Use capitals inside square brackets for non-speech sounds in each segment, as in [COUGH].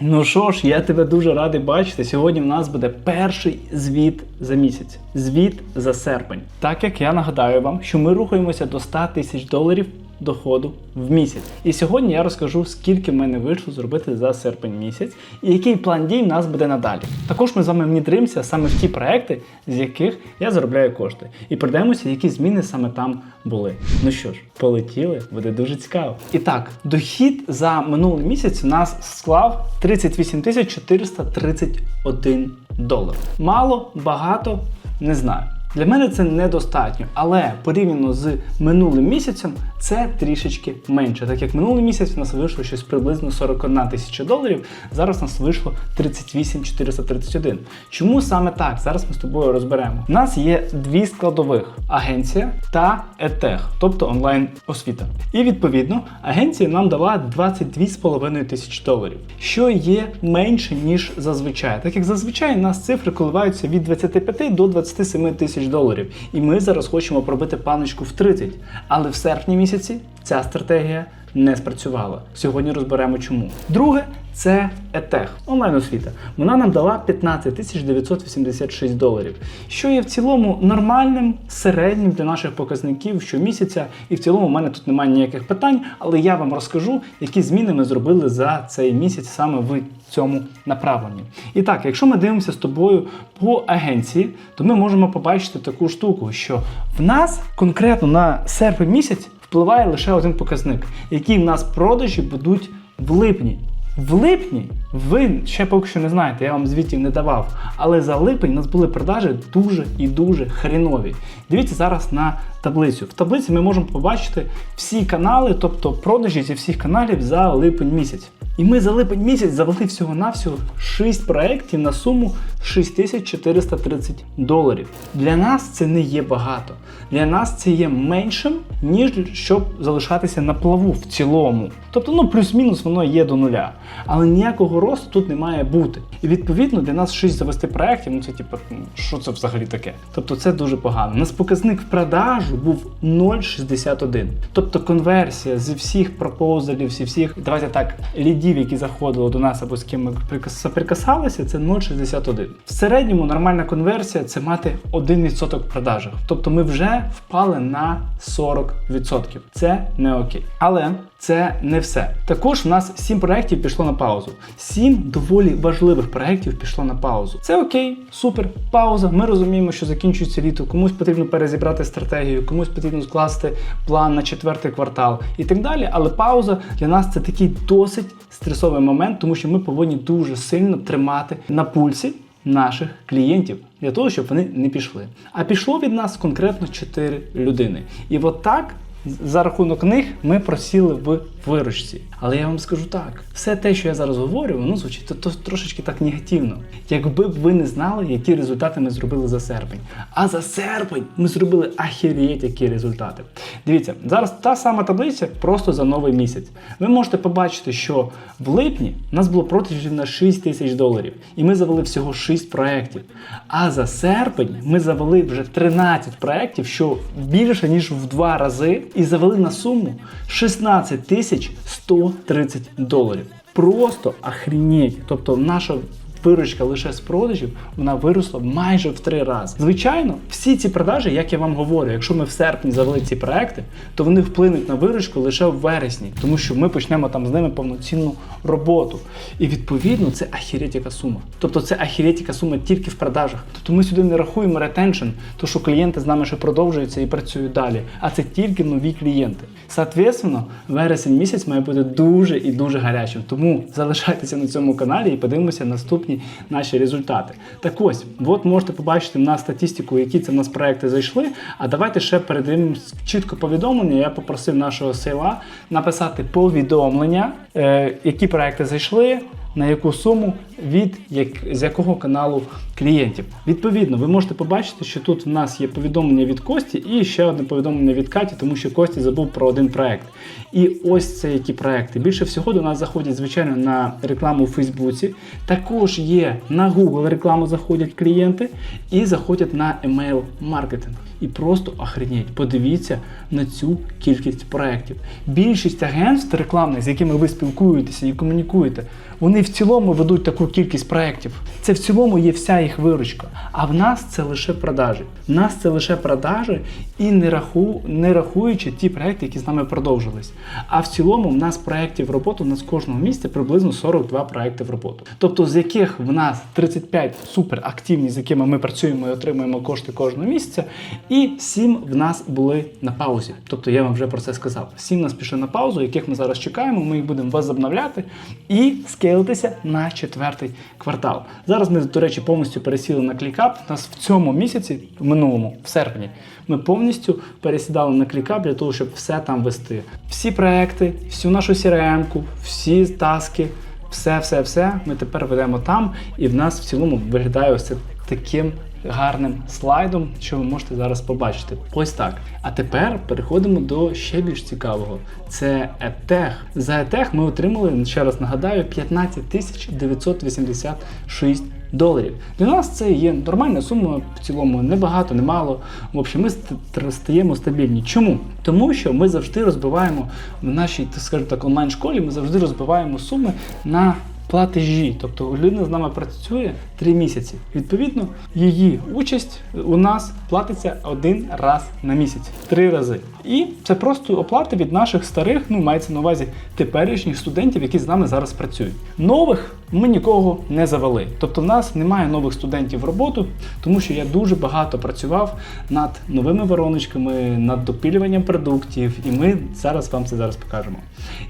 Ну що ж, я тебе дуже радий бачити. Сьогодні в нас буде перший звіт за місяць. Звіт за серпень. Так як я нагадаю вам, що ми рухаємося до 100 тисяч доларів доходу в місяць. І сьогодні я розкажу, скільки в мене вийшло зробити за серпень місяць і який план дій в нас буде надалі. Також ми з вами внідримося саме в ті проекти, з яких я заробляю кошти. І придивимося, які зміни саме там були. Ну що ж, полетіли, буде дуже цікаво. І так, дохід за минулий місяць у нас склав 38 тисяч 431 долар. Мало, багато, не знаю. Для мене це недостатньо, але порівняно з минулим місяцем це трішечки менше. Так як минулий місяць у нас вийшло щось приблизно 41 тисяча доларів, зараз у нас вийшло 38 431. Чому саме так? Зараз ми з тобою розберемо. У нас є дві складових: агенція та етех, тобто онлайн освіта. І відповідно агенція нам дала 22,5 тисячі доларів, що є менше ніж зазвичай. Так як зазвичай у нас цифри коливаються від 25 до 27 тисяч доларів. І ми зараз хочемо пробити паночку в 30. Але в серпні місяці ця стратегія не спрацювала. Сьогодні розберемо чому. Друге це етех, онлайн освіта. Вона нам дала 15 тисяч 986 доларів, що є в цілому нормальним, середнім для наших показників щомісяця. І в цілому в мене тут немає ніяких питань, але я вам розкажу, які зміни ми зробили за цей місяць саме в цьому направленні. І так, якщо ми дивимося з тобою по агенції, то ми можемо побачити таку штуку, що в нас конкретно на серпень місяць впливає лише один показник, який в нас продажі будуть в липні. В липні ви ще поки що не знаєте, я вам звітів не давав. Але за липень у нас були продажі дуже і дуже хрінові. Дивіться зараз на таблицю. В таблиці ми можемо побачити всі канали, тобто продажі зі всіх каналів за липень місяць. І ми за липень місяць завели всього-навсього 6 проєктів на суму 6430 доларів. Для нас це не є багато. Для нас це є меншим, ніж щоб залишатися на плаву в цілому. Тобто, ну плюс-мінус воно є до нуля. Але ніякого росту тут не має бути. І відповідно для нас 6 завести проєктів, ну це типу, ну, що це взагалі таке? Тобто це дуже погано. У нас показник в продажу був 0,61. Тобто конверсія зі всіх пропозалів, зі всіх, давайте так, лідів, які заходили до нас або з ким ми соприкасалися, це 0,61. В середньому нормальна конверсія це мати 1% в продажах. Тобто ми вже впали на 40%. Це не окей. Але це не все. Також у нас 7 проєктів пішло на паузу. 7 доволі важливих проєктів пішло на паузу. Це окей, супер, пауза. Ми розуміємо, що закінчується літо, комусь потрібно перезібрати стратегію, комусь потрібно скласти план на четвертий квартал і так далі. Але пауза для нас це такий досить стресовий момент, тому що ми повинні дуже сильно тримати на пульсі наших клієнтів для того, щоб вони не пішли. А пішло від нас конкретно 4 людини. І от так. За рахунок них ми просіли в виручці. Але я вам скажу так: все те, що я зараз говорю, воно звучить то, то трошечки так негативно. Якби б ви не знали, які результати ми зробили за серпень. А за серпень ми зробили ахірєть, які результати. Дивіться, зараз та сама таблиця просто за новий місяць. Ви можете побачити, що в липні у нас було продажів на 6 тисяч доларів, і ми завели всього 6 проєктів. А за серпень ми завели вже 13 проєктів, що більше ніж в два рази, і завели на суму 16 тисяч 130 доларів. Просто охренеть. Тобто наша виручка лише з продажів вона виросла майже в три рази. Звичайно, всі ці продажі, як я вам говорю, якщо ми в серпні завели ці проекти, то вони вплинуть на виручку лише в вересні, тому що ми почнемо там з ними повноцінну роботу. І відповідно це ахіретіка сума. Тобто це ахіретіка сума тільки в продажах. Тобто ми сюди не рахуємо ретеншн, то що клієнти з нами ще продовжуються і працюють далі. А це тільки нові клієнти. Соответственно, вересень місяць має бути дуже і дуже гарячим. Тому залишайтеся на цьому каналі і подивимося наступні наші результати. Так ось, от можете побачити на статистику, які це в нас проекти зайшли. А давайте ще передивимось чітко повідомлення. Я попросив нашого села написати повідомлення, е, які проекти зайшли. На яку суму від як, з якого каналу клієнтів. Відповідно, ви можете побачити, що тут в нас є повідомлення від Кості і ще одне повідомлення від Каті, тому що Кості забув про один проект. І ось це які проекти. Більше всього до нас заходять, звичайно, на рекламу у Фейсбуці. Також є на Google рекламу заходять клієнти і заходять на емейл маркетинг. І просто охренеть, подивіться на цю кількість проєктів. Більшість агентств рекламних, з якими ви спілкуєтеся і комунікуєте, вони в цілому ведуть таку кількість проєктів. Це в цілому є вся їх виручка. А в нас це лише продажі. В нас це лише продажі і не, раху, не рахуючи ті проекти, які з нами продовжились. А в цілому в нас проєктів в роботу, нас кожного місяця приблизно 42 проекти в роботу. Тобто з яких в нас 35 супер активні, з якими ми працюємо і отримуємо кошти кожного місяця, і 7 в нас були на паузі. Тобто я вам вже про це сказав. 7 в нас пішли на паузу, яких ми зараз чекаємо. Ми їх будемо возобновляти і скейлитися на четвертий квартал. Зараз ми, до речі, повністю пересіли на клікап. Нас в цьому місяці, в минулому, в серпні, ми повністю пересідали на клікап для того, щоб все там вести. Всі проекти, всю нашу CRM-ку, всі таски, все, все, все ми тепер ведемо там, і в нас в цілому виглядає ось це таким гарним слайдом, що ви можете зараз побачити. Ось так. А тепер переходимо до ще більш цікавого. Це ETH. За ETH ми отримали, ще раз нагадаю, 15 тисяч 986 доларів. Для нас це є нормальна сума, в цілому небагато, немало. В общем, ми ст- стаємо стабільні. Чому? Тому що ми завжди розбиваємо в нашій, скажімо так, онлайн-школі, ми завжди розбиваємо суми на платежі. Тобто людина з нами працює 3 місяці. Відповідно, її участь у нас платиться один раз на місяць, три рази. І це просто оплата від наших старих, ну мається на увазі теперішніх студентів, які з нами зараз працюють. Нових ми нікого не завели. Тобто, в нас немає нових студентів в роботу, тому що я дуже багато працював над новими вороночками, над допілюванням продуктів, і ми зараз вам це зараз покажемо.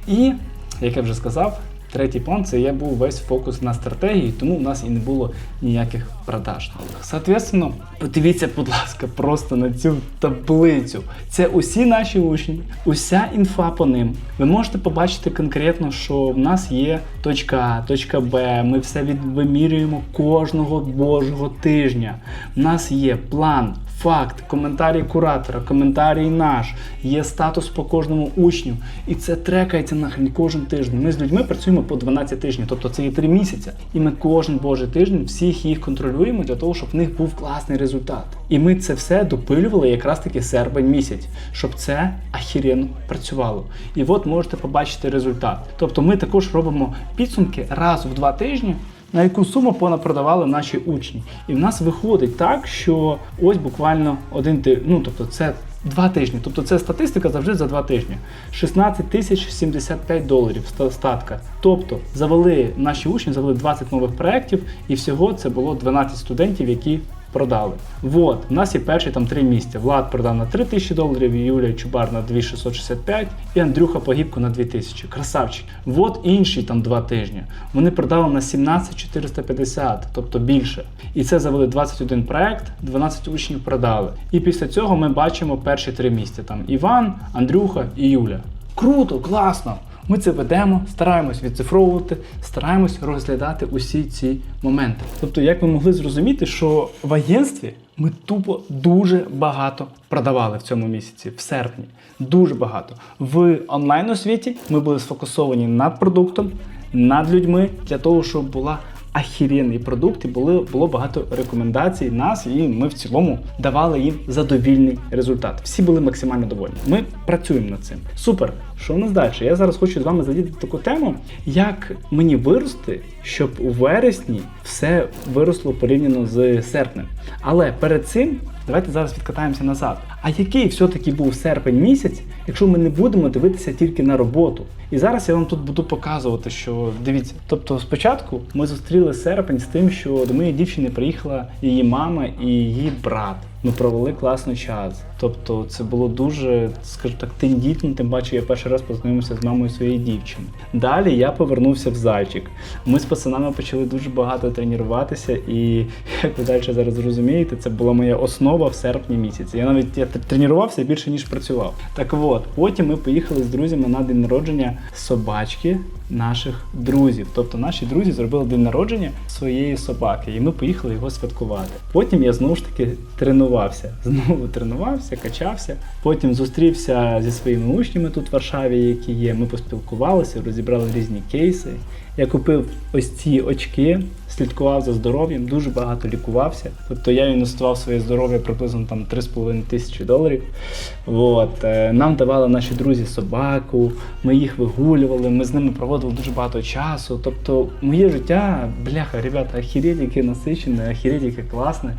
І як я вже сказав, Третій план це я був весь фокус на стратегії, тому в нас і не було ніяких продаж. Соответственно, подивіться, будь ласка, просто на цю таблицю. Це усі наші учні, уся інфа по ним. Ви можете побачити конкретно, що в нас є точка А, точка Б. Ми все вимірюємо кожного божого тижня. У нас є план. Факт, коментарі куратора, коментарій наш, є статус по кожному учню, і це трекається нахрен кожен тиждень. Ми з людьми працюємо по 12 тижнів, тобто це є 3 місяці. І ми кожен божий тиждень всіх їх контролюємо для того, щоб в них був класний результат. І ми це все допилювали якраз таки серпень місяць, щоб це ахіренно працювало. І от можете побачити результат. Тобто ми також робимо підсумки раз в два тижні на яку суму понапродавали наші учні. І в нас виходить так, що ось буквально один тиждень, ну тобто це два тижні. Тобто це статистика завжди за два тижні. 16 тисяч 75 доларів статка. Тобто завели наші учні, завели 20 нових проєктів, і всього це було 12 студентів, які продали. Вот, у нас є перші там три місця. Влад продав на 3 тисячі доларів, Юлія Чубар на 2665 і Андрюха Погібко на 2000. Красавчик. Вот інші там два тижні. Вони продали на 17450, тобто більше. І це завели 21 проект, 12 учнів продали. І після цього ми бачимо перші три місця. Там Іван, Андрюха і Юля. Круто, класно! Ми це ведемо, стараємось відцифровувати, стараємось розглядати усі ці моменти. Тобто, як ви могли зрозуміти, що в агентстві ми тупо дуже багато продавали в цьому місяці, в серпні. Дуже багато. В онлайн освіті ми були сфокусовані над продуктом, над людьми для того, щоб була ахіренний продукт і було, було багато рекомендацій нас, і ми в цілому давали їм задовільний результат. Всі були максимально довольні. Ми працюємо над цим. Супер. Що у нас далі? Я зараз хочу з вами задіти таку тему, як мені вирости, щоб у вересні все виросло порівняно з серпнем. Але перед цим давайте зараз відкатаємося назад. А який все-таки був серпень місяць, якщо ми не будемо дивитися тільки на роботу? І зараз я вам тут буду показувати, що дивіться. Тобто, спочатку ми зустріли серпень з тим, що до моєї дівчини приїхала її мама і її брат. Ми провели класний час. Тобто, це було дуже, скажу так, тендітно. Тим паче, я перший раз познайомився з мамою своєї дівчини. Далі я повернувся в зайчик. Ми з пацанами почали дуже багато тренуватися, і як ви далі зараз зрозумієте, це була моя основа в серпні місяці. Я навіть я тренувався більше ніж працював. Так от, потім ми поїхали з друзями на день народження собачки наших друзів. Тобто наші друзі зробили день народження своєї собаки, і ми поїхали його святкувати. Потім я знову ж таки трену... тренувався. [LAUGHS] Знову тренувався, качався. Потім зустрівся зі своїми учнями тут в Варшаві, які є. Ми поспілкувалися, розібрали різні кейси. Я купив ось ці очки, слідкував за здоров'ям, дуже багато лікувався. Тобто я інвестував своє здоров'я приблизно там 3,5 тисячі доларів. От. е, Нам давали наші друзі собаку, ми їх вигулювали, ми з ними проводили дуже багато часу. Тобто, моє життя, бляха, ребята, ахірєть, яке насичене, ахірєть, яке класне.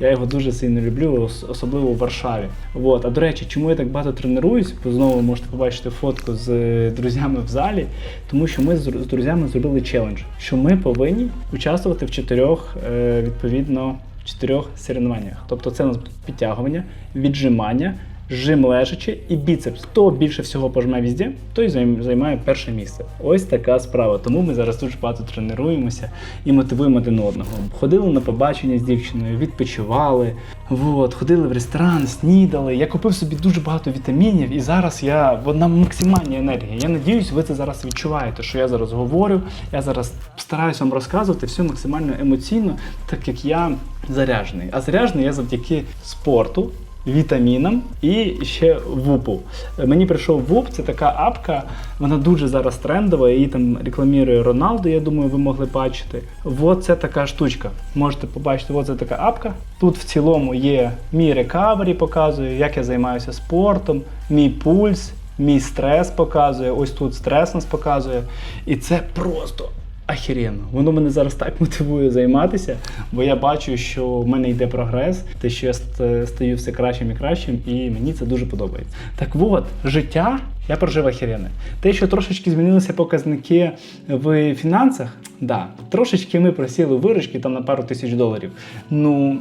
Я його дуже сильно люблю, особливо у Варшаві. От. А до речі, чому я так багато тренуюсь? Бо знову можете побачити фотку з е, друзями в залі, тому що ми з друзями зробили челендж, що ми повинні участвувати в чотирьох е, відповідно чотирьох соревнованнях. Тобто це у нас підтягування, віджимання, жим лежачи і біцепс. Хто більше всього пожме візде, той займ- займає перше місце. Ось така справа. Тому ми зараз дуже багато тренуємося і мотивуємо один одного. Ходили на побачення з дівчиною, відпочивали, от, ходили в ресторан, снідали. Я купив собі дуже багато вітамінів, і зараз я на максимальній енергії. Я надіюсь, ви це зараз відчуваєте, що я зараз говорю. Я зараз стараюся вам розказувати все максимально емоційно, так як я заряджений. А заряджений я завдяки спорту. Вітамінам і ще ВУПу. Е, Мені прийшов ВУП, це така апка, вона дуже зараз трендова, її там рекламує Роналдо, я думаю, ви могли бачити. Вот це така штучка. Можете побачити, от це така апка. Тут в цілому є мій рекавері, показує, як я займаюся спортом, мій пульс, мій стрес показує. Ось тут стрес нас показує. І це просто Ахіренно. Воно мене зараз так мотивує займатися, бо я бачу, що в мене йде прогрес, те, що я стаю все кращим і кращим, і мені це дуже подобається. Так от, життя я прожив ахіренне. Те, що трошечки змінилися показники в фінансах, да, трошечки ми просіли виручки там на пару тисяч доларів. Ну,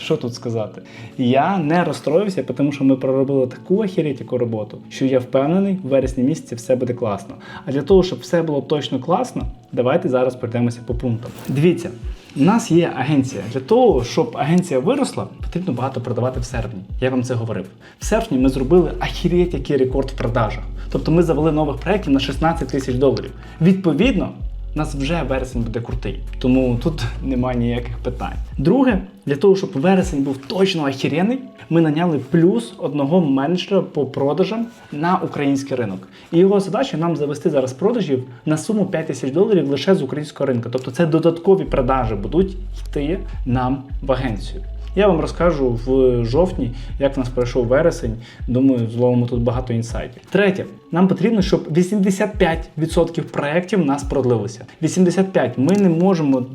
що тут сказати? Я не розстроївся, тому що ми проробили таку ахірєть, яку роботу, що я впевнений, в вересні місяці все буде класно. А для того, щоб все було точно класно, давайте зараз пройдемося по пунктам. Дивіться, у нас є агенція. Для того, щоб агенція виросла, потрібно багато продавати в серпні. Я вам це говорив. В серпні ми зробили ахірєть, який рекорд в продажах. Тобто ми завели нових проєктів на 16 тисяч доларів. Відповідно, у нас вже вересень буде крутий, тому тут немає ніяких питань. Друге, для того, щоб вересень був точно ахірєний, ми наняли плюс одного менеджера по продажам на український ринок. І його задача нам завести зараз продажів на суму 5 тисяч доларів лише з українського ринку. Тобто це додаткові продажі будуть йти нам в агенцію. Я вам розкажу в жовтні, як в нас пройшов вересень. Думаю, зловимо тут багато інсайтів. Третє, нам потрібно, щоб 85% проєктів нас продлилися. 85. Ми не можемо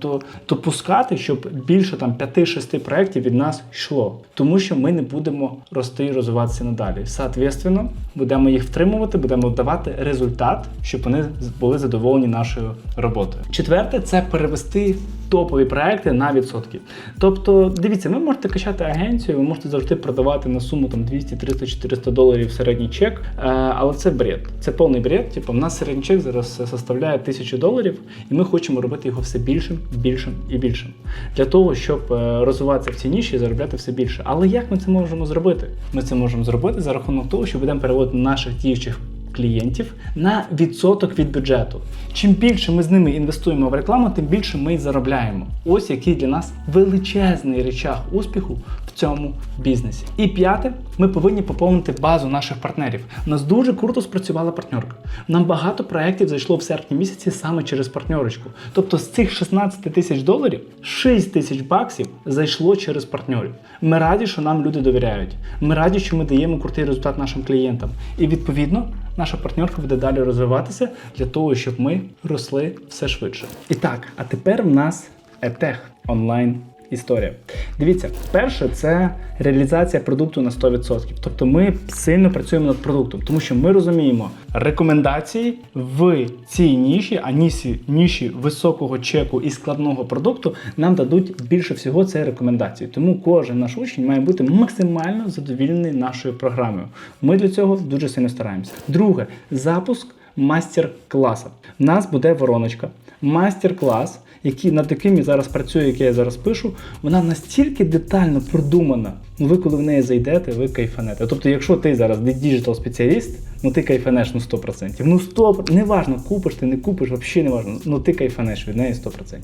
допускати, щоб більше там 5-6 проєктів від нас йшло, тому що ми не будемо рости і розвиватися надалі. Соответственно, будемо їх втримувати, будемо давати результат, щоб вони були задоволені нашою роботою. Четверте, це перевести топові проекти на відсотки. Тобто, дивіться, ви можете качати агенцію, ви можете завжди продавати на суму там 200, 300, 400 доларів середній чек, е, але це бред. Це повний бред. Типу, в нас середній чек зараз составляє 1000 доларів, і ми хочемо робити його все більшим, більшим і більшим. Для того, щоб е, розвиватися в цій ніші і заробляти все більше. Але як ми це можемо зробити? Ми це можемо зробити за рахунок того, що будемо переводити наших діючих клієнтів на відсоток від бюджету. Чим більше ми з ними інвестуємо в рекламу, тим більше ми заробляємо. Ось який для нас величезний речах успіху в цьому бізнесі. І п'яте, ми повинні поповнити базу наших партнерів. У нас дуже круто спрацювала партнерка. Нам багато проєктів зайшло в серпні місяці саме через партнерочку. Тобто з цих 16 тисяч доларів 6 тисяч баксів зайшло через партнерів. Ми раді, що нам люди довіряють. Ми раді, що ми даємо крутий результат нашим клієнтам. І відповідно наша партнерка буде далі розвиватися для того, щоб ми росли все швидше. І так, а тепер в нас етех онлайн. Історія. Дивіться, перше, це реалізація продукту на 100%. Тобто ми сильно працюємо над продуктом, тому що ми розуміємо рекомендації в цій ніші, а ніші, ніші високого чеку і складного продукту нам дадуть більше всього це рекомендації. Тому кожен наш учень має бути максимально задовільний нашою програмою. Ми для цього дуже сильно стараємося. Друге, запуск мастер-класа. У нас буде вороночка. Мастер-клас, який над такими зараз працюю, які я зараз пишу, вона настільки детально продумана Ну ви коли в неї зайдете, ви кайфанете. Тобто, якщо ти зараз діджитал спеціаліст, ну ти кайфанеш ну 100%. Ну 100%, неважно, купиш ти, не купиш, взагалі не важно. Ну ти кайфанеш від неї 100%.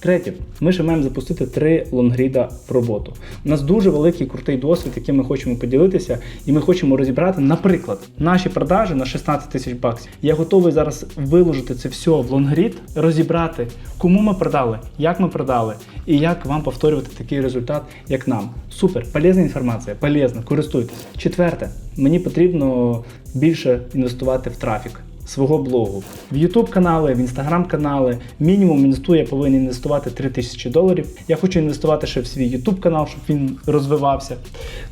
Третє, ми ще маємо запустити три лонгріда в роботу. У нас дуже великий крутий досвід, яким ми хочемо поділитися, і ми хочемо розібрати, наприклад, наші продажі на 16 тисяч баксів. Я готовий зараз виложити це все в лонгрід, розібрати, кому ми продали, як ми продали, і як вам повторювати такий результат, як нам. Супер, полезна інформація, полезна, користуйтесь. Четверте, мені потрібно більше інвестувати в трафік. Свого блогу в YouTube канали, в Instagram канали. Мінімум інвестую, я повинен інвестувати 3 тисячі доларів. Я хочу інвестувати ще в свій YouTube канал, щоб він розвивався.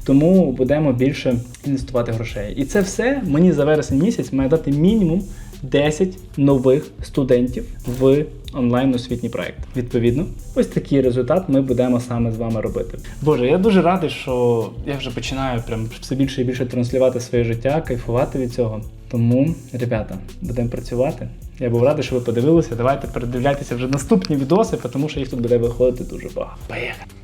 Тому будемо більше інвестувати грошей. І це все мені за вересень місяць має дати мінімум 10 нових студентів в онлайн освітній проект. Відповідно, ось такий результат ми будемо саме з вами робити. Боже, я дуже радий, що я вже починаю прям все більше і більше транслювати своє життя, кайфувати від цього. Тому, ребята, будемо працювати. Я був радий, що ви подивилися. Давайте передивляйтеся вже наступні відоси, тому що їх тут буде виходити дуже багато. Поїхали!